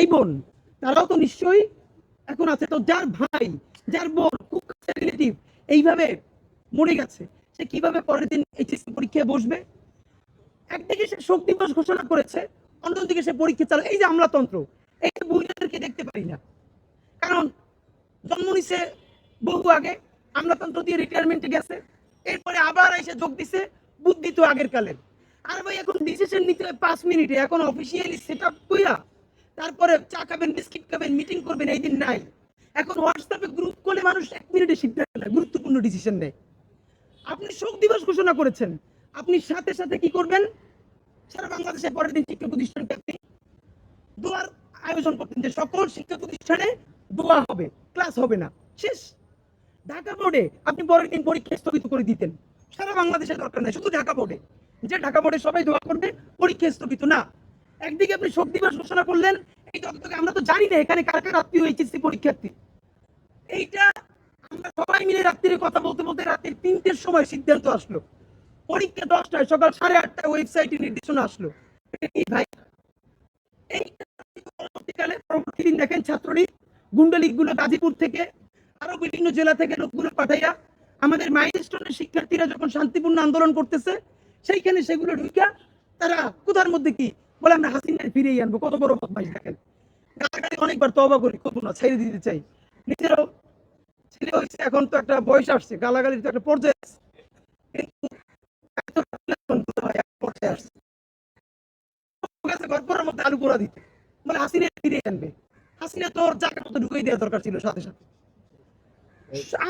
ভাই বোন, তারাও তো নিশ্চয়ই এখন আছে। তো যার ভাই, যার বোন, খুব রিলেটিভ এইভাবে মরে গেছে। সে কীভাবে পরের দিন এইচএসসি পরীক্ষায় বসবে? একদিকে সে শোক দিবস ঘোষণা করেছে, অন্যদিকে সে পরীক্ষা চালায় এই যে আমলাতন্ত্র, এই যে মহিলাদেরকে দেখতে পারি না। কারণ জন্ম নিছে বহু আগে, আমলাতন্ত্র দিয়ে রিটায়ারমেন্টে গেছে, এরপরে আবার এসে যোগ দিছে বুদ্ধি তো আগের কালের। আর ভাই, এখন ডিসিশন নিতে হয় পাঁচ মিনিটে, এখন অফিসিয়ালি সেট আপ কইয়া তারপরে চা খাবেন, বিস্কিট খাবেন মিটিং করবেন, এই দিন নাই। এখন হোয়াটসঅ্যাপে গ্রুপ করলে মানুষ এক মিনিটে সিদ্ধান্ত নেয়, গুরুত্বপূর্ণ ডিসিশন নেয়। আপনি শোক দিবস ঘোষণা করেছেন, আপনি সাথে সাথে কি করবেন? সারা বাংলাদেশে পরের দিন শিক্ষা প্রতিষ্ঠানকে আপনি দোয়ার আয়োজন করতেন যে সকল শিক্ষা প্রতিষ্ঠানে দোয়া হবে ক্লাস হবে না, শেষ। ঢাকা বোর্ডে আপনি পরের দিন পরীক্ষা স্থগিত করে দিতেন। সারা বাংলাদেশে দরকার নাই, শুধু ঢাকা বোর্ডে যে ঢাকা বোর্ডে সবাই দোয়া করবে, পরীক্ষা স্থগিত না। একদিকে আপনি শোক দিবস ঘোষণা করলেন এই ততটুকু আমরা তো জানি না এখানে কার কার আত্মীয় এইচএসসি পরীক্ষার্থী। এইটা আমরা সবাই মিলে রাত্রিরে কথা বলতে বলতে রাত্রি তিনটের সময় সিদ্ধান্ত আসলো। পরীক্ষা দশটায়, সকাল সাড়ে আটটায় ওয়েবসাইটে নির্দেশনা আসলো। ভাই পরবর্তীকালে, পরবর্তী দিন দেখেন ছাত্রলীগ গুন্ডালীগগুলো গাজীপুর থেকে, আরও বিভিন্ন জেলা থেকে লোকগুলো পাঠাইয়া, আমাদের মাইলস্টোনের শিক্ষার্থীরা যখন শান্তিপূর্ণ আন্দোলন করতেছে, সেইখানে সেগুলো ঢুকা তারা কোথার মধ্যে কি বলে আমরা আনব, কত বড় বদমাইশ দেখেন। অনেকবার তবা করি করব না, ছেড়ে দিতে চাই। নিজেরও ছেলে হয়েছে, এখন তো একটা বয়স আসছে, গালাগালির তো একটা পর্যায়ে ফিরিয়ে আনবে। তোর মতো দেওয়া দরকার ছিল সাথে সাথে।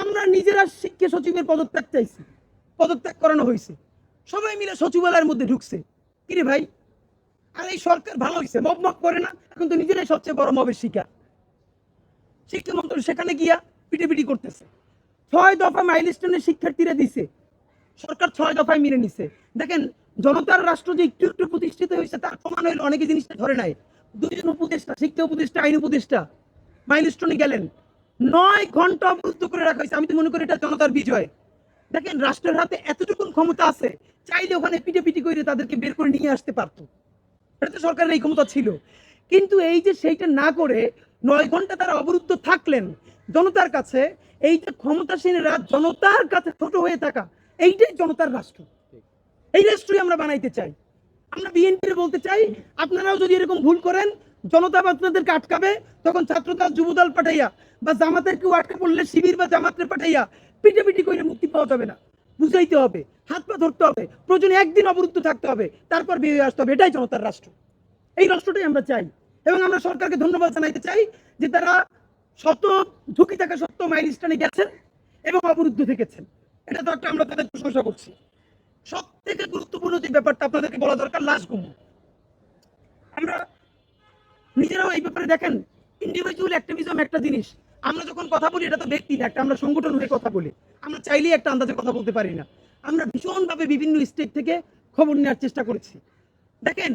আমরা নিজেরা শিক্ষা সচিবের পদত্যাগ চাইছি। পদত্যাগ করানো হয়েছে। সবাই মিলে সচিবালয়ের মধ্যে ঢুকছে। কিরে ভাই আর এই সরকার ভালো হয়েছে মব মব করে না, এখন তো নিজেরাই সবচেয়ে বড় মবের শিকার। শিক্ষা মন্ত্রী সেখানে গিয়া পিটিপিটি করতেছে। ছয় দফা মাইলস্টোনের শিক্ষার্থীরা দিছে। সরকার ছয় দফায় মেনে নিছে। দেখেন, জনতার রাষ্ট্র যে একটু একটু প্রতিষ্ঠিত হয়েছে, তার প্রমাণ হইল অনেকে জিনিসটা ধরে নাই। দুইজন উপদেষ্টা, শিক্ষা উপদেষ্টা, আইন উপদেষ্টা মাইলস্টোনে গেলেন। নয় ঘণ্টা অবরুদ্ধ করে রাখা হয়েছে। আমি তো মনে করি এটা জনতার বিজয়। দেখেন, রাষ্ট্রের হাতে এতটুকু ক্ষমতা আছে, চাইলে ওখানে পিটে পিটি করে তাদেরকে বের করে নিয়ে আসতে পারতো। এটা তো সরকারের এই ক্ষমতা ছিল। কিন্তু এই যে সেইটা না করে নয় ঘণ্টা তারা অবরুদ্ধ থাকলেন জনতার কাছে, এই যে ক্ষমতাসীনরা জনতার কাছে ছোট হয়ে থাকা, এইটাই জনতার রাষ্ট্র। এই রাষ্ট্রই আমরা বানাইতে চাই। আমরা বিএনপির বলতে চাই, আপনারাও যদি এরকম ভুল করেন, জনতা আপনাদেরকে আটকাবে, তখন ছাত্রদল, যুবদল পাঠাইয়া বা জামাতের কেউ আটকা পড়লে শিবির বা জামাতের পাঠাইয়া পিটে পিটি করে মুক্তি পাওয়া যাবে না। বুঝাইতে হবে, হাত পা ধরতে হবে, প্রয়োজনে একদিন অবরুদ্ধ থাকতে হবে, তারপর বেরিয়ে আসতে হবে। এটাই জনতার রাষ্ট্র। এই রাষ্ট্রটাই আমরা চাই এবং আমরা সরকারকে ধন্যবাদ জানাইতে চাই যে তারা শত ঝুঁকি থাকা সত্ত্বেও মাইলস্টানে গেছেন এবং অবরুদ্ধ থেকেছেন। এটা তো একটা আমরা তাদের প্রশংসা করছি। সব থেকে গুরুত্বপূর্ণ যে ব্যাপারটা আপনাদেরকে বলা দরকার, লাশ গুম। আমরা নিজেরাও এই ব্যাপারে দেখেন ইন্ডিভিজুয়াল অ্যাক্টিভিজম একটা জিনিস। আমরা যখন কথা বলি, এটা তো ব্যক্তি না, একটা আমরা সংগঠন হয়ে কথা বলি। আমরা চাইলেই একটা আন্দাজে কথা বলতে পারি না। আমরা ভীষণভাবে বিভিন্ন স্টেট থেকে খবর নেওয়ার চেষ্টা করেছি। দেখেন,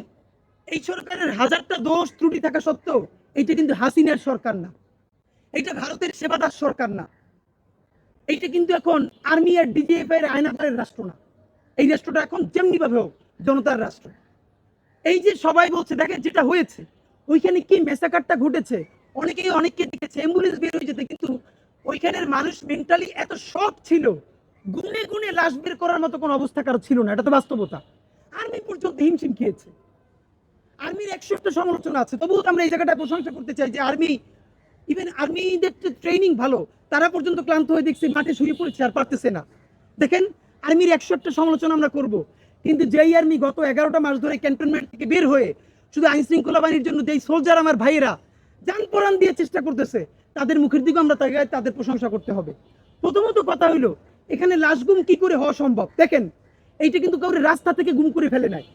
এই সরকারের হাজারটা দোষ ত্রুটি থাকা সত্ত্বেও এইটা কিন্তু হাসিনার সরকার না। এইটা ভারতের সেবাদার সরকার না। এইটা কিন্তু এখন আর্মি আর ডিজিএফ এর আয়নাধারের রাষ্ট্র না। এই রাষ্ট্রটা এখন যেমনি ভাবে হোক, জনতার রাষ্ট্র। এই যে সবাই বলছে, দেখেন যেটা হয়েছে, ওইখানে কি মেসাকারটা ঘটেছে? অনেকেই অনেককে দেখেছে অ্যাম্বুলেন্স বের হয়ে যেতে কিন্তু ওইখানের মানুষ মেন্টালি এত শক ছিল। গুনে গুনে লাশ বের করার মতো কোনো অবস্থা কারও ছিল না, এটা তো বাস্তবতা। আর্মি পর্যন্ত হিমশিম খেয়েছে। আর্মির একশো একটা সমালোচনা আছে, তবুও আমরা এই জায়গাটা প্রশংসা করতে চাই যে আর্মি ইভেন আর্মিদের ট্রেনিং ভালো, তারা পর্যন্ত ক্লান্ত হয়ে দেখছি, মাঠে শুয়ে পড়েছে আর পারতেছে না। দেখেন আর্মির একশো একটা সমালোচনা আমরা করব, কিন্তু যেই আর্মি গত এগারোটা মাস ধরে ক্যান্টনমেন্ট থেকে বের হয়ে শুধু আইন শৃঙ্খলা বাহিনীর জন্য যেই সোলজার আমার ভাইয়েরা যান পরাণ দিয়ে চেষ্টা করতেছে। তাদের মুখের দিকে আমরা তাদের প্রশংসা করতে হবে। প্রথমত কথা হইল, এখানে লাশ গুম কি করে হওয়া সম্ভব? দেখেন, এইটা কিন্তু কাউরে রাস্তা থেকে গুম করে ফেলে নাই।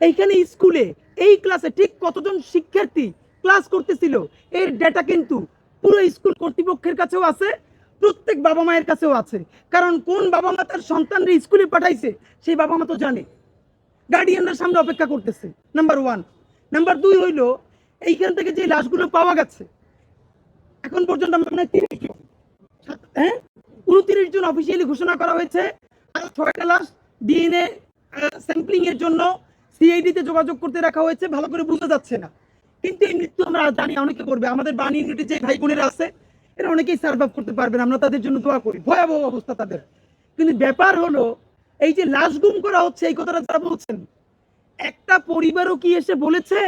এইখানে স্কুলে এই ক্লাসে ঠিক কতজন শিক্ষার্থী ক্লাস করতেছিল, এর ডেটা কিন্তু পুরো স্কুল কর্তৃপক্ষের কাছেও আছে, প্রত্যেক বাবা মায়ের কাছেও আছে। কারণ কোন বাবা মা তার সন্তানরা স্কুলে পাঠাইছে, সেই বাবা মা তো জানে। গার্ডিয়ানরা সামনে অপেক্ষা করতেছে নাম্বার ওয়ান নাম্বার দুই হইল এইখান থেকে যে লাশগুলো পাওয়া গেছে, এখন পর্যন্ত হয় হ্যাঁ? উনত্রিশ জন অফিসিয়ালি ঘোষণা করা হয়েছে। আর ছয়টা লাশ ডিএনএ স্যাম্পলিং এর জন্য সিআইডি তে যোগাযোগ করতে রাখা হয়েছে, ভালো করে বোঝা যাচ্ছে না। কিন্তু এই মৃত্যু আমরা জানি, অনেকে করবে। আমাদের বাণী ইউনিটি যে ভাই বোনেরা আছে, এরা অনেকেই সার্ভাইভ করতে পারবেন আমরা তাদের জন্য দোয়া করি। ভয়াবহ অবস্থা তাদের। কিন্তু ব্যাপার হলো, এই যে লাশ গুম করা হচ্ছে, এই কথাটা যারা বলছেন, একটা পরিবারও কি এসে বলেছে?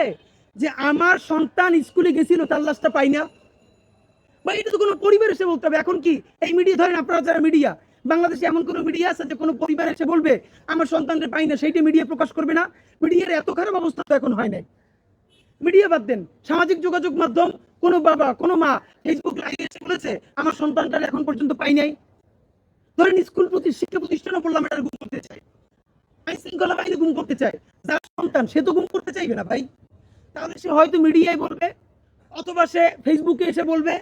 যে আমার সন্তান স্কুলে গেছিল, তার লাশটা পাই না। বা এটা তো কোনো পরিবার এসে বলতে হবে। এখন কি এই মিডিয়া ধরেন আপনারা যারা মিডিয়া বাংলাদেশে এমন কোনো মিডিয়া আছে যে কোনো পরিবার এসে বলবে, আমার সন্তানকে পাই না সেইটা মিডিয়া প্রকাশ করবে না। মিডিয়ার এত খারাপ অবস্থা তো এখন হয় নাই। মিডিয়া বাদ দেন। সামাজিক যোগাযোগ মাধ্যম, কোনো বাবা, কোনো মা ফেসবুক লাইভে এসে বলেছে, আমার সন্তানটা এখন পর্যন্ত পাই নাই। ধরেন স্কুল প্রতি, শিক্ষা প্রতিষ্ঠানও বললাম, এটা গুম করতে চাই আইন শৃঙ্খলা বাহিনী গুম করতে চায়। যার সন্তান, সে তো গুম করতে চাইবে না, ভাই। তাহলে সে হয়তো মিডিয়ায় বলবে, অথবা সে ফেসবুকে এসে বলবে,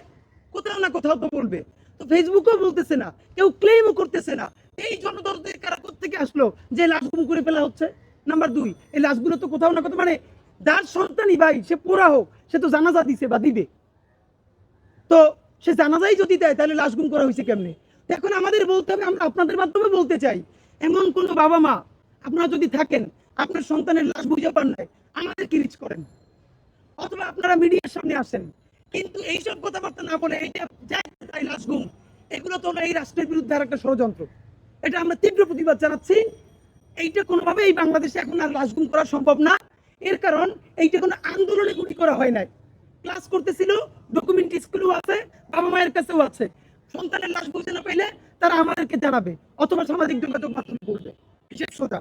কোথাও না কোথাও তো বলবে। তো ফেসবুকেও বলতেছে না, কেউ ক্লেমও করতেছে না। এই জনদরদের কারা থেকে আসলো যে লাশ গুম করে ফেলা হচ্ছে? নাম্বার দুই, এই লাশগুলো তো কোথাও না কোথাও মানে যার সন্তানই ভাই, সে পোড়া হোক, সে তো জানাজা দিছে বা দিবে। তো সে জানাজাই যদি দেয়, তাহলে লাশ গুম করা হয়েছে কেমনে? এখন আমাদের বলতে হবে, আমরা আপনাদের মাধ্যমে বলতে চাই, এমন কোনো বাবা মা আপনারা যদি থাকেন, আপনার সন্তানের লাশ বুঝে পান নাই, আমাদের কি রিচ করেন? অথবা আপনারা মিডিয়ার সামনে আসেন। কিন্তু এইসব কথাবার্তা না বলে এইটা যাই তাই লাশ এগুলো তো এই রাষ্ট্রের বিরুদ্ধে আর একটা ষড়যন্ত্র। এটা আমরা তীব্র প্রতিবাদ জানাচ্ছি। এইটা কোনোভাবে এই বাংলাদেশে এখন আর লাশ করা সম্ভব না। এর কারণ, এইটা কোনো আন্দোলনে গুলি করা হয় নাই। ক্লাস করতেছিল, ডকুমেন্ট স্কুলেও আছে, বাবা মায়ের কাছেও আছে। সন্তানের লাশ বুঝতে না পাইলে তারা আমাদেরকে জানাবে, অথবা সামাজিক যোগাযোগ মাধ্যমে করবে বিশেষ কথা